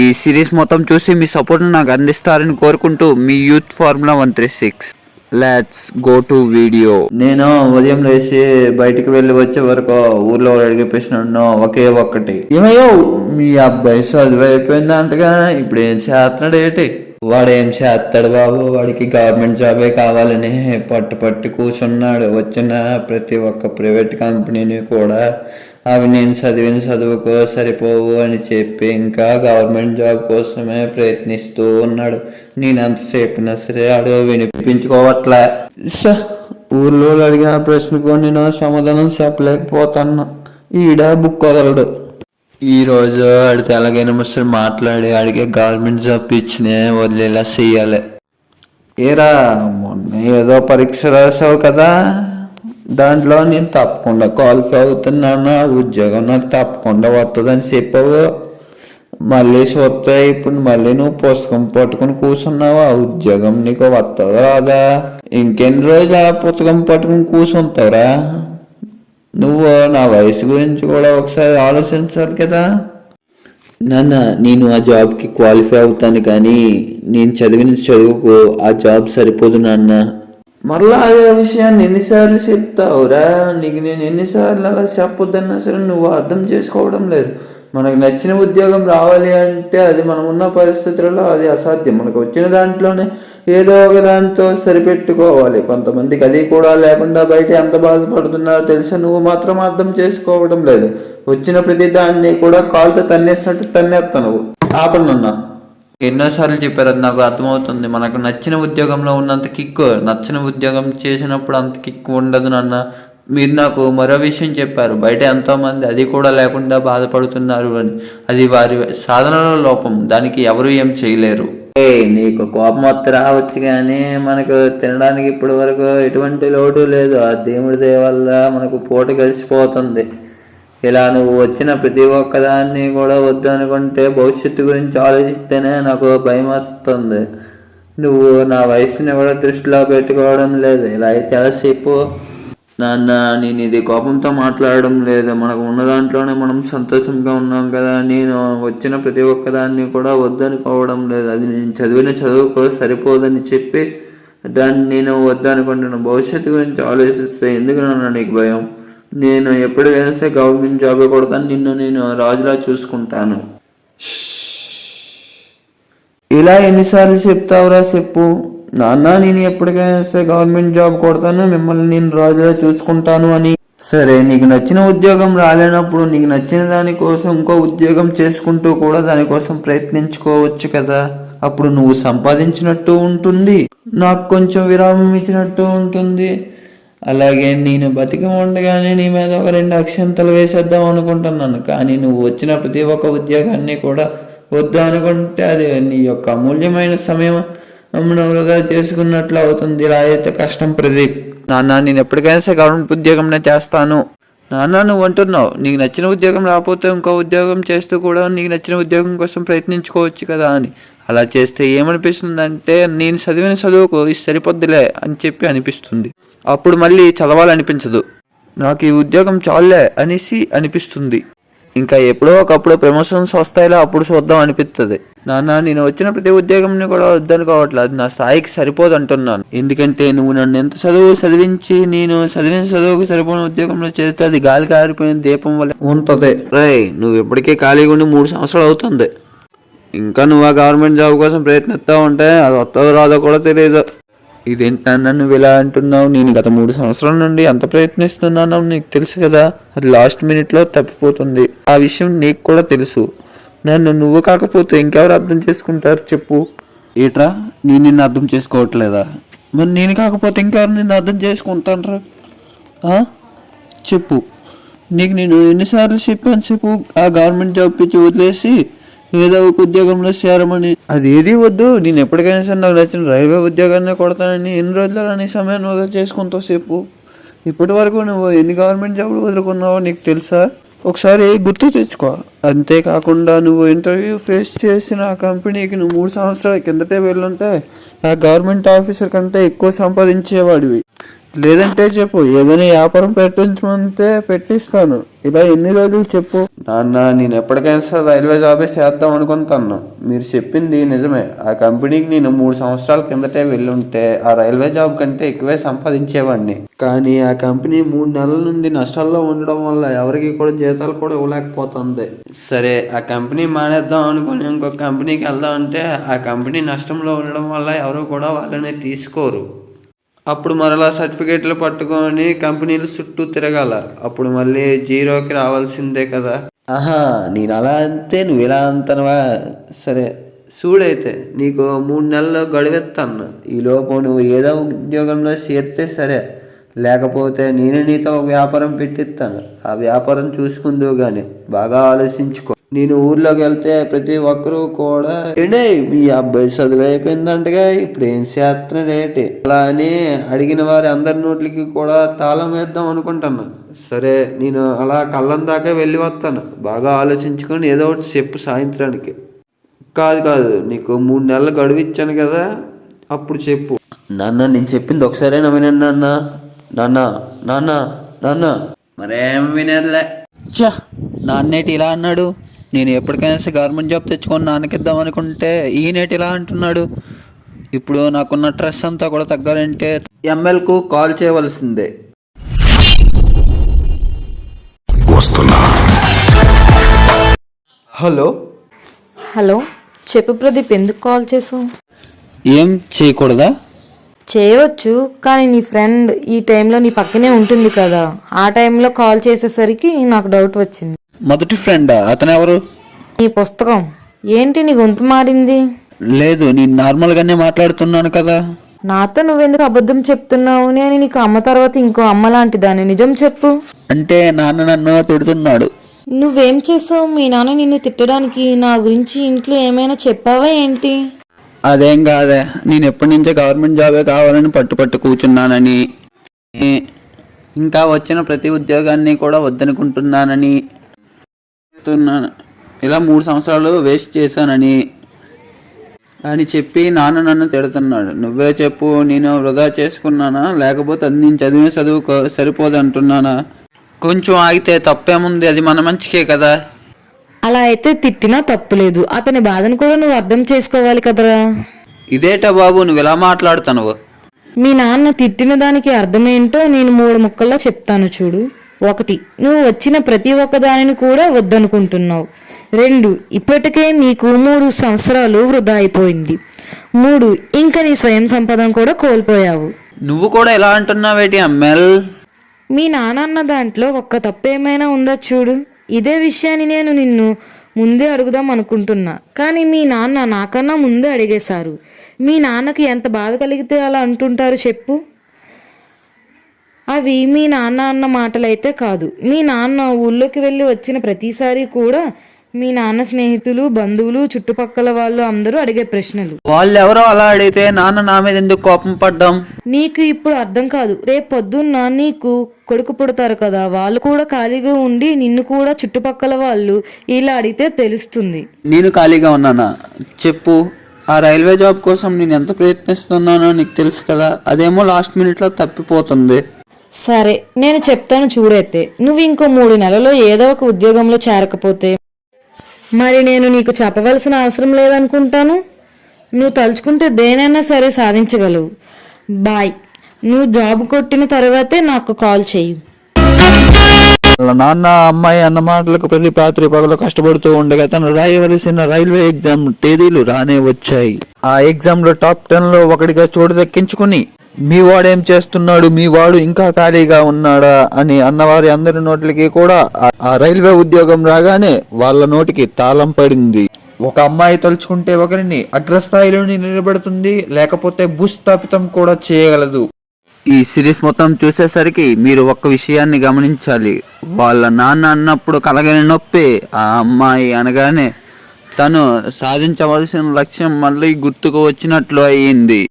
ఈ సిరీస్ మొత్తం చూసి మీ సపోర్ట్ నాకు అందిస్తారని కోరుకుంటూ మీ youth formula one three six. Let's go to video నేను ఉదయం లేచి బయటికి వెళ్ళి వచ్చే వరకు ఊర్లో అడిగి ప్రశ్న ఒకే ఒక్కటి. ఏమయ్యో మీ అబ్బాయి చదువు అయిపోయింది అంటగా ఇప్పుడు ఏం చేస్తున్నాడు ఏంటి? వాడు ఏం చేస్తాడు బాబు? వాడికి గవర్నమెంట్ జాబే కావాలని పట్టు పట్టి కూర్చున్నాడు. వచ్చిన ప్రతి ఒక్క ప్రైవేట్ కంపెనీని కూడా అవి నేను చదివిన చదువుకో సరిపోవు అని చెప్పి ఇంకా గవర్నమెంట్ జాబ్ కోసమే ప్రయత్నిస్తూ ఉన్నాడు. నేను ఎంతసేపు సరే ఆడు వినిపించుకోవట్లే. ఊర్లో అడిగిన ప్రశ్నకు నేను సమాధానం చెప్పలేకపోతాను ఈడ బుక్ వదలడు. ఈ రోజు ఆడితే ఎలాగైనా ముసలి మాట్లాడి ఆడికి గవర్నమెంట్ జాబ్ ఇచ్చినే వదిలేలా చెయ్యాలి. ఏరా మొన్న ఏదో పరీక్ష రాసావు కదా. దాంట్లో నేను తప్పకుండా క్వాలిఫై అవుతున్నాను. ఆ ఉద్యోగం నాకు తప్పకుండా వస్తుందని చెప్పావు. మళ్ళీ చూస్తే ఇప్పుడు మళ్ళీ నువ్వు పుస్తకం పట్టుకుని కూర్చున్నావు? ఆ ఉద్యోగం నీకు వస్తుందా రాదా? ఇంకెన్ని రోజులు ఆ పుస్తకం పట్టుకుని కూర్చుంటావురా? నువ్వు నా వయసు గురించి కూడా ఒకసారి ఆలోచించాలి కదా. నాన్న నేను ఆ జాబ్కి క్వాలిఫై అవుతాను కానీ నేను చదివిన చదువుకు ఆ జాబ్ సరిపోదు నాన్న. మరలా అదే విషయాన్ని ఎన్నిసార్లు చెప్తావురా నీకు నేను ఎన్నిసార్లు అలా చెప్పొద్దన్నా సరే నువ్వు అర్థం చేసుకోవడం లేదు. మనకు నచ్చిన ఉద్యోగం రావాలి అంటే అది మనం ఉన్న పరిస్థితులలో అది అసాధ్యం. మనకు వచ్చిన దాంట్లోనే ఏదో ఒక దాంతో సరిపెట్టుకోవాలి. కొంతమందికి అది కూడా లేకుండా బయట ఎంత బాధపడుతున్నారో తెలుసా? నువ్వు మాత్రం అర్థం చేసుకోవడం లేదు. వచ్చిన ప్రతి దాన్ని కూడా కాలుతో తన్నేసినట్టు తన్నేస్తా నువ్వు ఆపనున్నా ఎన్నోసార్లు చెప్పారు అది నాకు అర్థమవుతుంది. మనకు నచ్చిన ఉద్యోగంలో ఉన్నంత కిక్ నచ్చిన ఉద్యోగం చేసినప్పుడు అంత కిక్ ఉండదు నాన్న. మీరు నాకు మరో విషయం చెప్పారు బయట ఎంతోమంది అది కూడా లేకుండా బాధపడుతున్నారు అని. అది వారి సాధనలో లోపం దానికి ఎవరు ఏం చేయలేరు. ఏ నీకు కోపం వస్తే రావచ్చు కానీ మనకు తినడానికి ఇప్పటి వరకు ఎటువంటి లోటు లేదు. ఆ దేవుడి దయ వల్ల మనకు పూట గడిచిపోతుంది. ఇలా నువ్వు వచ్చిన ప్రతి ఒక్కదాన్ని కూడా వద్దు అనుకుంటే భవిష్యత్తు గురించి ఆలోచిస్తేనే నాకు భయం వస్తుంది. నువ్వు నా వయసుని కూడా దృష్టిలో పెట్టుకోవడం లేదు. ఇలా అయితే ఎలా చెప్పు? నాన్న నేను ఇది కోపంతో మాట్లాడడం లేదు. మనకు ఉన్న దాంట్లోనే మనం సంతోషంగా ఉన్నాం కదా. నేను వచ్చిన ప్రతి ఒక్కదాన్ని కూడా వద్దనుకోవడం లేదు. అది నేను చదివిన చదువుకో సరిపోదని చెప్పి దాన్ని నేను వద్దనుకుంటున్నాను భవిష్యత్తు గురించి ఆలోచిస్తే ఎందుకు నాన్న నీకు భయం? నేను ఎప్పుడు వేస్తే గవర్నమెంట్ జాబ్ కొడతాను నిన్ను నేను రాజులా చూసుకుంటాను. ఇలా ఎన్నిసార్లు చెప్తావురా చెప్పు. నాన్న నేను ఎప్పటికైనా వేస్తే గవర్నమెంట్ జాబ్ కొడతాను మిమ్మల్ని నేను రాజులా చూసుకుంటాను అని. సరే నీకు నచ్చిన ఉద్యోగం రాలేనప్పుడు నీకు నచ్చిన దానికోసం ఇంకో ఉద్యోగం చేసుకుంటూ కూడా దానికోసం ప్రయత్నించుకోవచ్చు కదా. అప్పుడు నువ్వు సంపాదించినట్టు ఉంటుంది నాకు కొంచెం విరామం ఇచ్చినట్టు ఉంటుంది. అలాగే నేను బతికి ఉండగానే నీ మీద ఒక రెండు అక్షంతలు వేసేద్దాం అనుకుంటున్నాను. కానీ నువ్వు వచ్చిన ప్రతి ఒక్క ఉద్యోగాన్ని కూడా వద్దు అనుకుంటే అది నీ యొక్క అమూల్యమైన సమయం వృధా చేసుకున్నట్లు అవుతుంది. ఇలా అయితే కష్టం ప్రదీప్. నాన్న నేను ఎప్పటికైనా సరే గవర్నమెంట్ ఉద్యోగంనే చేస్తాను. నాన్న నువ్వు అంటున్నావు నీకు నచ్చిన ఉద్యోగం రాకపోతే ఇంకో ఉద్యోగం చేస్తూ కూడా నీకు నచ్చిన ఉద్యోగం కోసం ప్రయత్నించుకోవచ్చు కదా అని. అలా చేస్తే ఏమనిపిస్తుంది అంటే నేను చదివిన చదువుకు ఇది సరిపోద్దులే అని చెప్పి అనిపిస్తుంది. అప్పుడు మళ్ళీ చదవాలనిపించదు. నాకు ఈ ఉద్యోగం చాలులే అనేసి అనిపిస్తుంది. ఇంకా ఎప్పుడో ఒకప్పుడు ప్రమోషన్స్ వస్తాయిలో అప్పుడు చూద్దాం అనిపిస్తుంది నాన్న నేను వచ్చిన ప్రతి ఉద్యోగంని కూడా వద్దనుకోవట్లేదు అది నా స్థాయికి సరిపోదు అంటున్నాను. ఎందుకంటే నువ్వు నన్ను ఎంత చదువు చదివించి నేను చదివిన చదువుకు సరిపోయిన ఉద్యోగంలో చేస్తే అది గాలి కారిపోయిన దీపం వల్ల ఉంటుంది. రే నువ్వు ఇప్పటికే ఖాళీగా ఉండి మూడు సంవత్సరాలు అవుతుంది. ఇంకా నువ్వు ఆ గవర్నమెంట్ జాబ్ కోసం ప్రయత్నిస్తూ ఉంటే అది వస్తుందో రాదో కూడా తెలియదు ఇదేంటన్నా నువ్వు ఇలా అంటున్నావు? నేను గత మూడు సంవత్సరాల నుండి ఎంత ప్రయత్నిస్తున్నానో నీకు తెలుసు కదా? అది లాస్ట్ మినిట్లో తప్పిపోతుంది. ఆ విషయం నీకు కూడా తెలుసు. నన్ను నువ్వు కాకపోతే ఇంకెవరు అర్థం చేసుకుంటారు చెప్పు. ఏట్రా? నేను నిన్ను అర్థం చేసుకోవట్లేదా? మరి నేను కాకపోతే ఇంకెవరు నిన్ను అర్థం చేసుకుంటానరా? చెప్పు. నీకు నేను ఎన్నిసార్లు చెప్పాను చెప్పు. ఆ గవర్నమెంట్ జాబ్ పిచ్చి వదిలేసి ఏదో ఒక ఉద్యోగంలో చేరమని. అది ఏది వద్దు. నేను ఎప్పటికైనా సరే నాకు నచ్చిన రైల్వే ఉద్యోగాన్ని కొడతానని ఎన్ని రోజులు నీ సమయాన్ని వదిలి చేసుకుంటావు చెప్పు ఇప్పటి వరకు నువ్వు ఎన్ని గవర్నమెంట్ జాబ్లు వదులుకున్నావో నీకు తెలుసా? ఒకసారి గుర్తు తెచ్చుకో. అంతేకాకుండా నువ్వు ఇంటర్వ్యూ ఫేస్ చేసిన ఆ కంపెనీకి నువ్వు మూడు సంవత్సరాల కిందటే వెళ్ళుంటే ఆ గవర్నమెంట్ ఆఫీసర్ కంటే ఎక్కువ సంపాదించేవాడివి. లేదంటే చెప్పు ఏదైనా వ్యాపారం పెట్టించమంటే పెట్టిస్తాను. ఇలా ఎన్ని రోజులు చెప్పు? నాన్న నేను ఎప్పటికైనా సరే రైల్వే జాబే చేద్దాం అనుకుంటాను మీరు చెప్పింది నిజమే. ఆ కంపెనీకి నేను మూడు సంవత్సరాల కిందటే వెళ్ళి ఉంటే ఆ రైల్వే జాబ్ కంటే ఎక్కువే సంపాదించేవాడిని కానీ ఆ కంపెనీ మూడు నెలల నుండి నష్టాల్లో ఉండడం వల్ల ఎవరికి కూడా జీతాలు కూడా ఇవ్వలేకపోతుంది. సరే ఆ కంపెనీ మానేద్దాం అనుకుని ఇంకొక కంపెనీకి వెళ్దాం అంటే ఆ కంపెనీ నష్టంలో ఉండడం వల్ల ఎవరు కూడా వాళ్ళని తీసుకోరు. అప్పుడు మరలా సర్టిఫికేట్లు పట్టుకొని కంపెనీలు చుట్టూ తిరగాల. అప్పుడు మళ్ళీ జీరోకి రావాల్సిందే కదా. ఆహా నేను అలా అంతే నువ్వు ఇలా అంతనవా సరే చూడైతే నీకు మూడు నెలలు గడువెత్తాను ఈ లోపు నువ్వు ఏదో ఉద్యోగంలో చేరితే సరే. లేకపోతే నేనే నీతో ఒక వ్యాపారం పెట్టిస్తాను. ఆ వ్యాపారం చూసుకుందువు కానీ బాగా ఆలోచించుకో. నేను ఊర్లోకి వెళ్తే ప్రతి ఒక్కరూ కూడా ఏంటే మీ అబ్బాయి చదువు అయిపోయిందంటగా ఇప్పుడు ఏం చేస్తున్నాడు ఏంటి అలా అని అడిగిన వారి అందరి నోట్లకి కూడా తాళం వేద్దాం అనుకుంటున్నా. సరే నేను అలా కళ్ళం దాకా వెళ్ళి వస్తాను. బాగా ఆలోచించుకొని ఏదో ఒకటి చెప్పు సాయంత్రానికి. కాదు కాదు నీకు మూడు నెలలు గడువు ఇచ్చాను కదా అప్పుడు చెప్పు. నాన్న నేను చెప్పింది ఒకసారి వినండి నాన్న. నాన్న నాన్న నాన్న. మరేం వినేదిలే చా నాన్నేటి ఇలా అన్నాడు? నేను ఎప్పటికైనా సరే గవర్నమెంట్ జాబ్ తెచ్చుకొని నాన్నకిద్దాం అనుకుంటే ఈయనేటి ఇలా అంటున్నాడు. ఇప్పుడు నాకున్న స్ట్రెస్ అంతా కూడా తగ్గాలంటే ఎంఎల్కు కాల్ చేయవలసిందే. హలో? హలో చెప్పు ప్రదీప్ ఎందుకు కాల్ చేసావు? ఏం చేయకూడదా? చేయవచ్చు కానీ నీ ఫ్రెండ్ ఈ టైంలో నీ పక్కనే ఉంటుంది కదా. ఆ టైంలో కాల్ చేసేసరికి నాకు డౌట్ వచ్చింది. మొదటి ఫ్రెండా? అతను ఎవరు నీ పుస్తకం. ఏంటి నీ గొంతు మారింది? లేదు నేను నార్మల్గానే మాట్లాడుతున్నాను కదా. నాతో నువ్వెందుకు అబద్ధం చెప్తున్నావు నేను నీకు అమ్మ తర్వాత ఇంకో అమ్మ లాంటి దాన్ని నిజం చెప్పు. అంటే నాన్న నన్ను తిడుతున్నాడు. నువ్వేం చేసావు? మీ నాన్న నిన్ను తిట్టడానికి నా గురించి ఇంట్లో ఏమైనా చెప్పావా ఏంటి? అదేం కాదే. నేను ఎప్పటి నుంచో గవర్నమెంట్ జాబే కావాలని పట్టుపట్టు కూర్చున్నానని. ఈ- ఇంకా వచ్చిన ప్రతి ఉద్యోగాన్ని కూడా వద్దనుకుంటున్నానని. చెప్తున్నాను. ఇలా మూడు సంవత్సరాలు వేస్ట్ చేశానని. అని చెప్పి నాన్న నన్ను తిడుతున్నాడు. నువ్వే చెప్పు నేను వృధా చేసుకున్నానా? లేకపోతే అది నేను చదివిన చదువు కో- సరిపోదంటున్నానా? కొంచెం ఆగితే తప్పేముంది? అది మన మంచికే కదా. అలా అయితే తిట్టినా తప్పులేదు. అతని బాధను కూడా నువ్వు అర్థం చేసుకోవాలి కదరా. ఇదేటా బాబు? నువ్వు ఇలా మాట్లాడుతున్నావు? మీ నాన్న తిట్టిన దానికి అర్థమేంటో నేను మూడు ముక్కల్లో చెప్తాను చూడు. ఒకటి. నువ్వు వచ్చిన ప్రతి ఒక్క దానిని కూడా వద్దనుకుంటున్నావు. రెండు ఇప్పటికే నీకు మూడు సంవత్సరాలు వృధా అయిపోయింది. మూడు ఇంకా నీ స్వయం సంపదను కూడా కోల్పోయావు. నువ్వు కూడా ఎలా అంటున్నావేటి అమ్మెల్? మీ నాన్న అన్న దాంట్లో ఒక్క తప్పు ఏమైనా ఉందా చూడు. ఇదే విషయాన్ని నేను నిన్ను ముందే అడుగుదాం అనుకుంటున్నా. కానీ మీ నాన్న నాకన్నా ముందే అడిగేశారు. మీ నాన్నకి ఎంత బాధ కలిగితే అలా అంటుంటారు చెప్పు. అవి మీ నాన్న అన్న మాటలైతే కాదు. మీ నాన్న ఊళ్ళోకి వెళ్ళి వచ్చిన ప్రతిసారి కూడా మీ నాన్న స్నేహితులు బంధువులు చుట్టుపక్కల వాళ్ళు అందరూ అడిగే ప్రశ్నలు. వాళ్ళు ఎవరో అలా అడిగితే నాన్న నా మీద ఎందుకు కోపం పడ్డాం? నీకు ఇప్పుడు అర్థం కాదు. రేపు పొద్దున్న నీకు కొడుకు పుడతారు కదా వాళ్ళు కూడా ఖాళీగా ఉండి నిన్ను కూడా చుట్టుపక్కల వాళ్ళు ఇలా అడిగితే తెలుస్తుంది. నేను ఖాళీగా ఉన్నానా? చెప్పు. ఆ రైల్వే జాబ్ కోసం నేను ఎంత ప్రయత్నిస్తున్నానో నీకు తెలుసు కదా. అదేమో లాస్ట్ మినిట్లో తప్పిపోతుంది. సరే నేను చెప్తాను చూడైతే. నువ్వు ఇంకో మూడు నెలలో ఏదో ఒక ఉద్యోగంలో చేరకపోతే? మరి నేను నీకు చెప్పవలసిన అవసరం లేదనుకుంటాను? నువ్వు తలుచుకుంటే దేనైనా సరే సాధించగలవు. బాయ్. నువ్వు జాబ్ కొట్టిన తర్వాతే నాకు కాల్ చేయి వాళ్ళ నాన్న అమ్మాయి అన్న మాటలకు ప్రతి రాత్రి పగలు కష్టపడుతూ ఉండగా తను రాయవలసిన రైల్వే ఎగ్జామ్ తేదీలు రానే వచ్చాయి. ఆ ఎగ్జామ్లో టాప్ టెన్లో ఒకటిగా చోటు దక్కించుకుని మీ వాడేం చేస్తున్నాడు? మీ వాడు ఇంకా ఖాళీగా ఉన్నాడా? అని అన్నవారి అందరి నోట్లకి కూడా ఆ- రైల్వే ఉద్యోగం రాగానే వాళ్ళ నోటికి తాళం పడింది. ఒక అమ్మాయి తలుచుకుంటే ఒకరిని అగ్రస్థాయిలోని నిలబడుతుంది లేకపోతే భూస్థాపితం కూడా చేయగలదు. ఈ సిరీస్ మొత్తం చూసేసరికి మీరు ఒక్క విషయాన్ని గమనించాలి. వాళ్ళ నాన్న అన్నప్పుడు కలగని నొప్పి ఆ అమ్మాయి అనగానే తను సాధించవలసిన లక్ష్యం మళ్ళీ గుర్తుకు వచ్చినట్లు అయ్యింది.